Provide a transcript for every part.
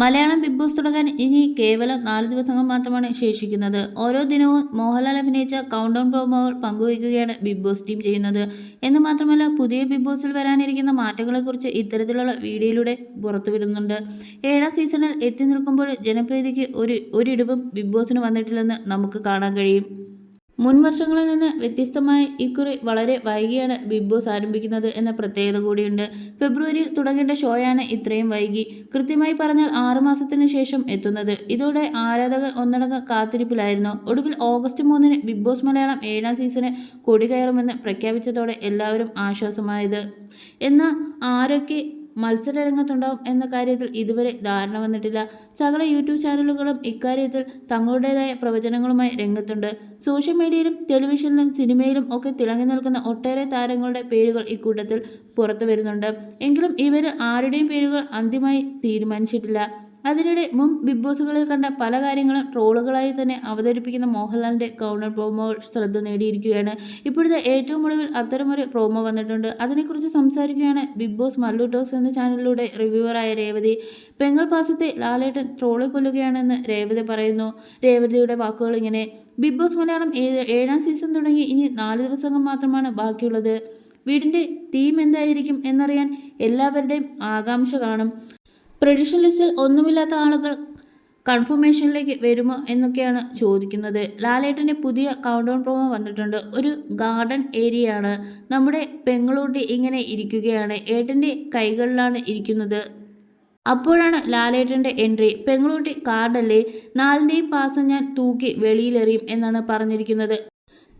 Malayalam big boss തുടങ്ങാൻ ഇനി കേവലം നാല് ദിവസങ്ങൾ മാത്രമാണ് ശേഷിക്കുന്നത്. ഓരോ ദിനവും മോഹൻലാൽ അഭിനയിച്ച കൗണ്ട് ഡൗൺ പ്രോമോകൾ പങ്കുവയ്ക്കുകയാണ് ബിഗ് ബോസ് ടീം ചെയ്യുന്നത്. എന്ന് മാത്രമല്ല പുതിയ ബിഗ് ബോസിൽ വരാനിരിക്കുന്ന മാറ്റങ്ങളെക്കുറിച്ച് ഇത്തരത്തിലുള്ള വീഡിയോയിലൂടെ പുറത്തുവിടുന്നുണ്ട്. ഏഴാം സീസണിൽ എത്തി നിൽക്കുമ്പോൾ ജനപ്രീതിക്ക് ഒരു ഒരിടിവും ബിഗ് ബോസിന് വന്നിട്ടില്ലെന്ന് നമുക്ക് കാണാൻ കഴിയും. മുൻ വർഷങ്ങളിൽ നിന്ന് വ്യത്യസ്തമായി ഇക്കുറി വളരെ വൈകിയാണ് ബിഗ് ബോസ് ആരംഭിക്കുന്നത് എന്ന പ്രത്യേകത കൂടിയുണ്ട്. ഫെബ്രുവരിയിൽ തുടങ്ങേണ്ട ഷോയാണ് ഇത്രയും വൈകി. കൃത്യമായി പറഞ്ഞാൽ ആറുമാസത്തിന് ശേഷം എത്തുന്നത്. ഇതോടെ ആരാധകർ ഒന്നടങ്കം കാത്തിരിപ്പിലായിരുന്നു. ഒടുവിൽ ഓഗസ്റ്റ് മൂന്നിന് ബിഗ് ബോസ് മലയാളം ഏഴാം സീസണ് കൊടികയറുമെന്ന് പ്രഖ്യാപിച്ചതോടെ എല്ലാവരും ആശ്വാസമായത്. എന്നാൽ ആരൊക്കെ മത്സരരംഗത്തുണ്ടാവും എന്ന കാര്യത്തിൽ ഇതുവരെ ധാരണ വന്നിട്ടില്ല. സകല യൂട്യൂബ് ചാനലുകളും ഇക്കാര്യത്തിൽ തങ്ങളുടേതായ പ്രവചനങ്ങളുമായി രംഗത്തുണ്ട്. സോഷ്യൽ മീഡിയയിലും ടെലിവിഷനിലും സിനിമയിലും ഒക്കെ തിളങ്ങി നിൽക്കുന്ന ഒട്ടേറെ താരങ്ങളുടെ പേരുകൾ ഇക്കൂട്ടത്തിൽ പുറത്തു വരുന്നുണ്ട് എങ്കിലും ഇവർ ആരുടെയും പേരുകൾ അന്തിമമായി തീരുമാനിച്ചിട്ടില്ല. അതിനിടെ മുൻ ബിഗ് ബോസുകളിൽ കണ്ട പല കാര്യങ്ങളും ട്രോളുകളായി തന്നെ അവതരിപ്പിക്കുന്ന മോഹൻലാലിന്റെ കൗണ്ടർ പ്രോമോകൾ ശ്രദ്ധ നേടിയിരിക്കുകയാണ്. ഇപ്പോഴത്തെ ഏറ്റവും ഒടുവിൽ അത്തരമൊരു പ്രോമോ വന്നിട്ടുണ്ട്. അതിനെക്കുറിച്ച് സംസാരിക്കുകയാണ് ബിഗ് ബോസ് മല്ലു ടോക്സ് എന്ന ചാനലിലൂടെ റിവ്യൂവറായ രേവതി. പെങ്ങൾ പാസത്തെ ലാലേട്ടൻ ട്രോളി കൊല്ലുകയാണെന്ന് രേവതി പറയുന്നു. രേവതിയുടെ വാക്കുകൾ ഇങ്ങനെ ബിഗ് ബോസ് മലയാളം ഏഴാം സീസൺ തുടങ്ങി ഇനി നാല് ദിവസങ്ങൾ മാത്രമാണ് ബാക്കിയുള്ളത്. വീടിന്റെ തീം എന്തായിരിക്കും എന്നറിയാൻ എല്ലാവരുടെയും ആകാംക്ഷ കാണും. പ്രഡിഷൻ ലിസ്റ്റിൽ ഒന്നുമില്ലാത്ത ആളുകൾ കൺഫർമേഷനിലേക്ക് വരുമോ എന്നൊക്കെയാണ് ചോദിക്കുന്നത്. ലാലേട്ടന്റെ പുതിയ കൗണ്ട് ഡൗൺ പ്രൊമോ വന്നിട്ടുണ്ട്. ഒരു ഗാർഡൻ ഏരിയയാണ്. നമ്മുടെ പെങ്ങളൂട്ടി ഇങ്ങനെ ഇരിക്കുകയാണ്. ഏട്ടന്റെ കൈകളിലാണ് ഇരിക്കുന്നത്. അപ്പോഴാണ് ലാലേട്ടന്റെ എൻട്രി. പെങ്ങളൂട്ടി കാർഡല്ലേ? നാലിന്റെയും പാസം ഞാൻ തൂക്കി വെളിയിലെറിയും എന്നാണ് പറഞ്ഞിരിക്കുന്നത്.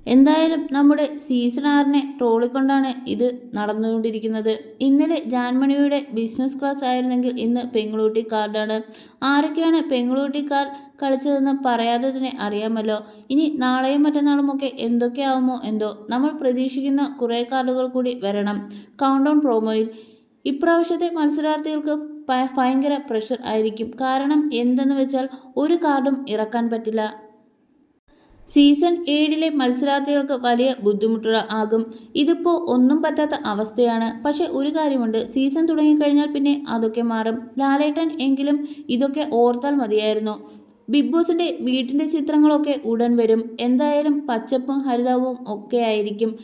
എന്തായാലും നമ്മുടെ സീസൺ ആറിനെ ട്രോളിക്കൊണ്ടാണ് ഇത് നടന്നുകൊണ്ടിരിക്കുന്നത്. ഇന്നലെ ജാൻമണിയുടെ ബിസിനസ് ക്ലാസ് ആയിരുന്നെങ്കിൽ ഇന്ന് പെങ്ങളൂട്ടി കാർഡാണ്. ആരൊക്കെയാണ് പെങ്ങളൂട്ടി കാർഡ് കളിച്ചതെന്ന് പറയാതെ അറിയാമല്ലോ. ഇനി നാളെയും മറ്റന്നാളുമൊക്കെ എന്തൊക്കെയാവുമോ എന്തോ നമ്മൾ പ്രതീക്ഷിക്കുന്ന കുറേ കാർഡുകൾ കൂടി വരണം. കൗണ്ട് ഡൗൺ പ്രോമോയിൽ ഇപ്രാവശ്യത്തെ മത്സരാർത്ഥികൾക്ക് ഭയങ്കര പ്രഷർ ആയിരിക്കും. കാരണം എന്തെന്ന് വെച്ചാൽ ഒരു കാർഡും ഇറക്കാൻ പറ്റില്ല. സീസൺ ഏഴിലെ മത്സരാർത്ഥികൾക്ക് വലിയ ബുദ്ധിമുട്ടുകൾ ആകും. ഇതിപ്പോൾ ഒന്നും പറ്റാത്ത അവസ്ഥയാണ്. പക്ഷെ ഒരു കാര്യമുണ്ട്. സീസൺ തുടങ്ങിക്കഴിഞ്ഞാൽ പിന്നെ അതൊക്കെ മാറും. ലാലേട്ടൻ എങ്കിലും ഇതൊക്കെ ഓർത്താൽ മതിയായിരുന്നു. ബിഗ് ബോസിന്റെ വീട്ടിന്റെ ചിത്രങ്ങളൊക്കെ ഉടൻ വരും. എന്തായാലും പച്ചപ്പും ഹരിതാവും ഒക്കെ ആയിരിക്കും.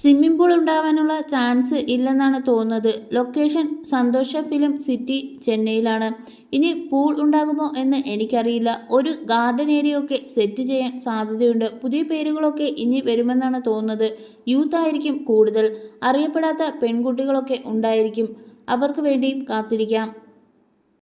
സ്വിമ്മിംഗ് പൂൾ ഉണ്ടാവാനുള്ള ചാൻസ് ഇല്ലെന്നാണ് തോന്നുന്നത്. ലൊക്കേഷൻ സന്തോഷ ഫിലിം സിറ്റി ചെന്നൈയിലാണ്. ഇനി പൂൾ ഉണ്ടാകുമോ എന്ന് എനിക്കറിയില്ല. ഒരു ഗാർഡൻ ഏരിയ ഒക്കെ സെറ്റ് ചെയ്യാൻ സാധ്യതയുണ്ട്. പുതിയ പേരുകളൊക്കെ ഇനി വരുമെന്നാണ് തോന്നുന്നത്. യൂത്ത് ആയിരിക്കും കൂടുതൽ. അറിയപ്പെടാത്ത പെൺകുട്ടികളൊക്കെ ഉണ്ടായിരിക്കും. അവർക്ക് വേണ്ടിയും കാത്തിരിക്കാം.